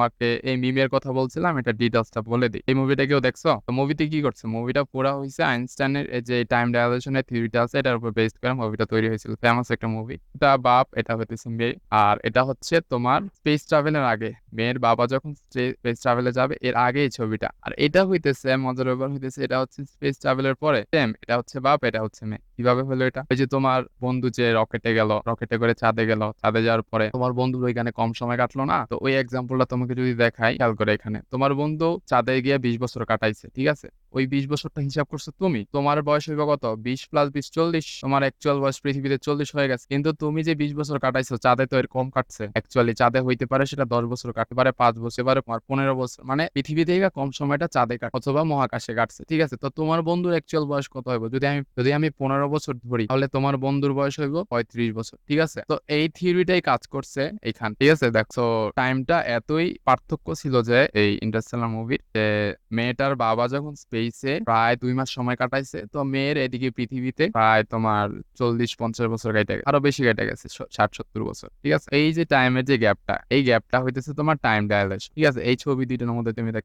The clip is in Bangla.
তোমাকে এই মিমের কথা বলছিলাম, এটা ডিটেলসটা বলে দিই। এই মুভিটা কেউ দেখছ? তো মুভিতে কি করছে? মুভিটা পুরা হয়েছে আইনস্টাইনের যে টাইম ডায়ালেশনের থিওরিটা আছে, এটার উপর বেসড করে মুভিটা তৈরি হয়েছিল। ফেমাস একটা মুভি এটা বাপ, এটা হইতেছে মেয়ে। আর এটা হচ্ছে তোমার স্পেস ট্রাভেলের আগে। মেয়ের বাবা যখন স্পেস ট্রাভেলে যাবে, এর আগে এই ছবিটা। আর এটা হইতেছে, মজার ব্যাপার হইতেছে, এটা হচ্ছে স্পেস ট্রাভেলের পরে সেম এটা হচ্ছে বাপ, এটা হচ্ছে মেয়ে। কীভাবে হলো এটা? ওই যে তোমার বন্ধু যে রকেটে গেল রকেটে করে চাঁদে গেল। চাঁদে যাওয়ার পরে তোমার বন্ধুর ওইখানে কম সময় কাটলো না? তো ওই এক্সাম্পলটা তোমাকে যদি দেখাই খেয়াল করে এখানে। তোমার বন্ধু চাঁদে গিয়ে বিশ বছর কাটাইছে ঠিক আছে? ওই বিশ বছরটা হিসাব করছ তুমি, তোমার বয়স হইব কত? বিশ প্লাস বিশ চল্লিশ? তোমার অ্যাকচুয়াল বয়স পৃথিবীতে চল্লিশ হয়ে গেছে। কিন্তু তুমি যে বিশ বছর কাটাইছো, চাঁদে তো এর কম কাটছে। অ্যাকচুয়ালি চাঁদে হইতে পারে সেটা দশ বছর কাটতে পারে, পাঁচ বছর পারে তোমার পনেরো বছর। মানে পৃথিবী থেকে কম সময়টা চাঁদে কাট অথবা মহাকাশে কাটছে। ঠিক আছে? তো তোমার বন্ধুর অ্যাকচুয়াল বয়স কত হইব? যদি আমি যদি আমি পনেরো বছর ধরি, তাহলে তোমার বন্ধুর বয়স হইব পঁয়ত্রিশ বছর। ঠিক আছে? তো এই থিওরিটাই কাজ করছে এইখান ঠিক আছে? দেখো টাইমটা এতই পার্থক্য ছিল যে, এই ইন্টারস্টেলার মুভির যে, মেয়েটার বাবা যখন স্পেসে প্রায় দুই মাস সময় কাটাইছে। তো মেয়ের এদিকে পৃথিবীতে প্রায় তোমার চল্লিশ, পঞ্চাশ বছর কেটে আরও বেশি কেটে গেছে ষাট, সত্তর বছর। ঠিক আছে? এই যে টাইমের যে গ্যাপটা এই গ্যাপটা হইতেছে তোমার টাইম ডায়ালেশন ঠিক আছে? এই ছবি দুইটার মধ্যে তুমি